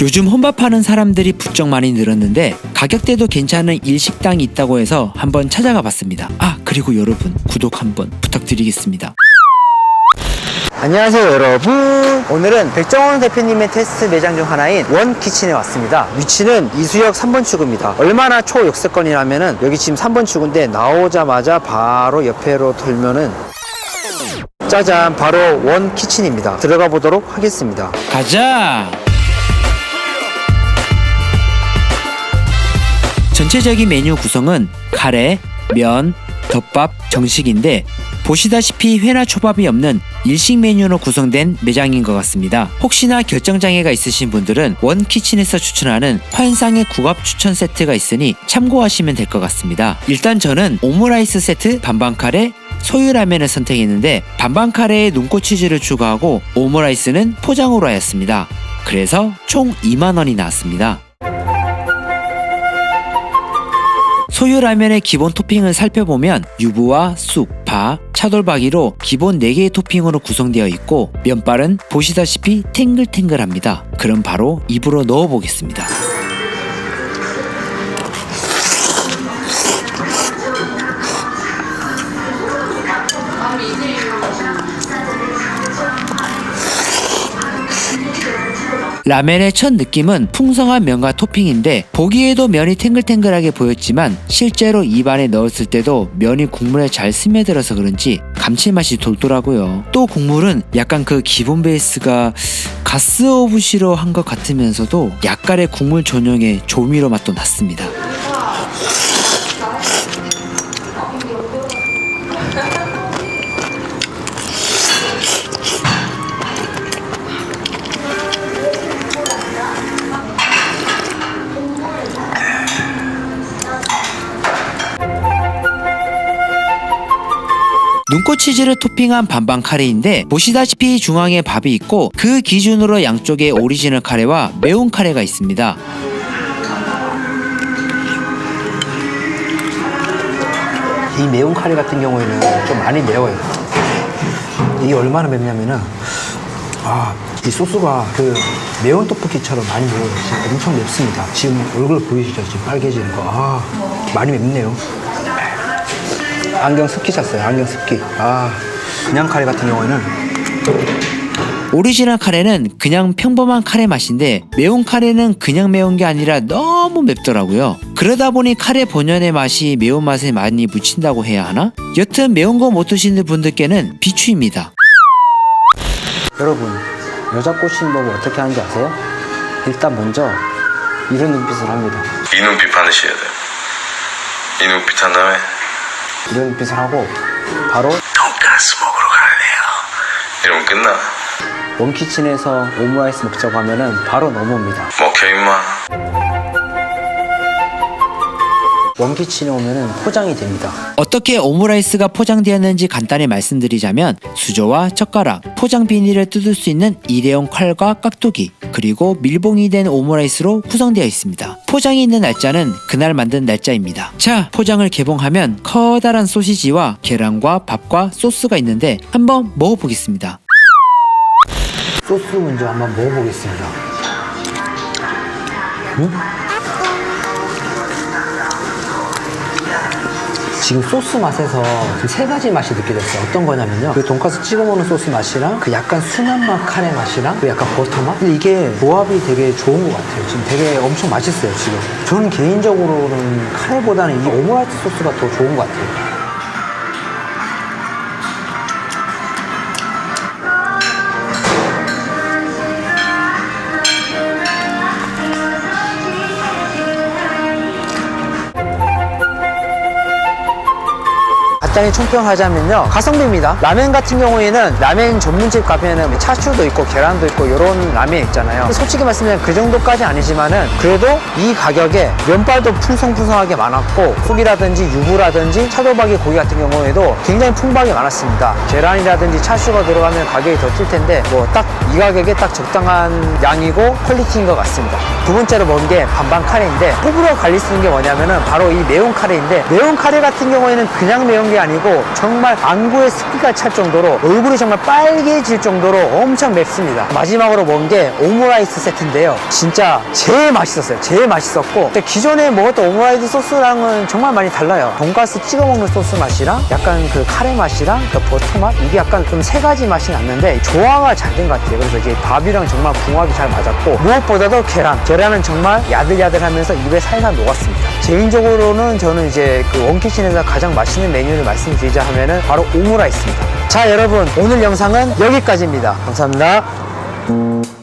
요즘 혼밥하는 사람들이 부쩍 많이 늘었는데 가격대도 괜찮은 일식당이 있다고 해서 한번 찾아가 봤습니다. 아 그리고 여러분 구독 한번 부탁드리겠습니다. 안녕하세요 여러분 오늘은 백정원 대표님의 테스트 매장 중 하나인 원키친에 왔습니다 위치는 이수역 3번 출구입니다 얼마나 초역세권이라면은 여기 지금 3번 출구인데 나오자마자 바로 옆에로 돌면은 짜잔 바로 원키친입니다 들어가 보도록 하겠습니다 가자! 전체적인 메뉴 구성은 카레, 면, 덮밥, 정식인데 보시다시피 회나 초밥이 없는 일식 메뉴로 구성된 매장인 것 같습니다. 혹시나 결정장애가 있으신 분들은 원키친에서 추천하는 환상의 국밥 추천 세트가 있으니 참고하시면 될 것 같습니다. 일단 저는 오므라이스 세트 반반 카레, 소유라면을 선택했는데 반반 카레에 눈꽃 치즈를 추가하고 오므라이스는 포장으로 하였습니다. 그래서 총 2만원이 나왔습니다. 소유 라면의 기본 토핑을 살펴보면 유부와 쑥, 파, 차돌박이로 기본 4개의 토핑으로 구성되어 있고 면발은 보시다시피 탱글탱글합니다. 그럼 바로 입으로 넣어보겠습니다. 라멘의 첫 느낌은 풍성한 면과 토핑인데 보기에도 면이 탱글탱글하게 보였지만 실제로 입안에 넣었을 때도 면이 국물에 잘 스며들어서 그런지 감칠맛이 돌더라고요. 또 국물은 약간 그 기본 베이스가 가스 오브시로 한 것 같으면서도 약간의 국물 전용의 조미료 맛도 났습니다. 눈꽃 치즈를 토핑한 반반 카레인데 보시다시피 중앙에 밥이 있고 그 기준으로 양쪽에 오리지널 카레와 매운 카레가 있습니다. 이 매운 카레 같은 경우에는 좀 많이 매워요. 이게 얼마나 맵냐면은 아, 이 소스가 그 매운 떡볶이처럼 많이 매워요. 지금 엄청 맵습니다. 지금 얼굴 보이시죠? 지금 빨개지는 거. 아, 많이 맵네요 안경 습기 찼어요. 안경 습기. 아, 그냥 카레 같은 경우에는 오리지널 카레는 그냥 평범한 카레 맛인데 매운 카레는 그냥 매운 게 아니라 너무 맵더라고요. 그러다 보니 카레 본연의 맛이 매운맛에 많이 묻힌다고 해야 하나? 여튼 매운 거 못 드시는 분들께는 비추입니다. 여러분 여자 꼬시는 법을 어떻게 하는지 아세요? 일단 먼저 이런 눈빛을 합니다. 이 눈빛 반드시 해야 돼요. 이 눈빛 한 다음에 이런 눈빛을 하고 바로 돈가스 먹으러 갈래요. 이러면 끝나. 원키친에서 오므라이스 먹자고 하면은 바로 넘어옵니다. 먹혀 임마. 원키친에 오면은 포장이 됩니다. 어떻게 오므라이스가 포장되었는지 간단히 말씀드리자면 수저와 젓가락, 포장 비닐을 뜯을 수 있는 일회용 칼과 깍두기, 그리고 밀봉이 된 오므라이스로 구성되어 있습니다. 포장이 있는 날짜는 그날 만든 날짜입니다. 자, 포장을 개봉하면 커다란 소시지와 계란과 밥과 소스가 있는데 한번 먹어보겠습니다. 소스 먼저 한번 먹어보겠습니다. 음? 지금 소스 맛에서 그세 가지 맛이 느껴졌어요. 어떤 거냐면요. 그 돈가스 찍어 먹는 소스 맛이랑 그 약간 순한 맛 카레 맛이랑 그 약간 버터 맛. 근데 이게 조합이 되게 좋은 것 같아요. 지금 되게 엄청 맛있어요, 지금. 저는 개인적으로는 카레보다는 이 오므라이스 소스가 더 좋은 것 같아요. 간단히 총평하자면요. 가성비입니다. 라멘 같은 경우에는 라멘 전문집 가면은 뭐 차슈도 있고 계란도 있고 이런 라멘 있잖아요. 솔직히 말씀드리면 그 정도까지 아니지만은 그래도 이 가격에 면발도 풍성풍성하게 많았고 속이라든지 유부라든지 차돌박이 고기 같은 경우에도 굉장히 풍부하게 많았습니다. 계란이라든지 차슈가 들어가면 가격이 더 뛸 텐데 뭐 딱 이 가격에 딱 적당한 양이고 퀄리티인 것 같습니다. 두 번째로 먹은 게 반반 카레인데 호불호 수 있는 게 뭐냐면은 바로 이 매운 카레인데 매운 카레 같은 경우에는 그냥 매운 게 아니 고 정말 안구에 습기가 찰 정도로 얼굴이 정말 빨개질 정도로 엄청 맵습니다. 마지막으로 먹은 게 오므라이스 세트인데요. 진짜 제일 맛있었어요. 제일 맛있었고 기존에 먹었던 오므라이스 소스랑은 정말 많이 달라요. 돈가스 찍어 먹는 소스 맛이랑 약간 그 카레 맛이랑 그 버터 맛 이게 약간 좀 세 가지 맛이 났는데 조화가 잘 된 것 같아요. 그래서 이게 밥이랑 정말 궁합이 잘 맞았고 무엇보다도 계란. 계란은 정말 야들야들하면서 입에 살살 녹았습니다. 개인적으로는 저는 이제 그 원키친에서 가장 맛있는 메뉴를 말씀드리자 하면은 바로 오므라이스입니다. 자 여러분 오늘 영상은 여기까지입니다. 감사합니다.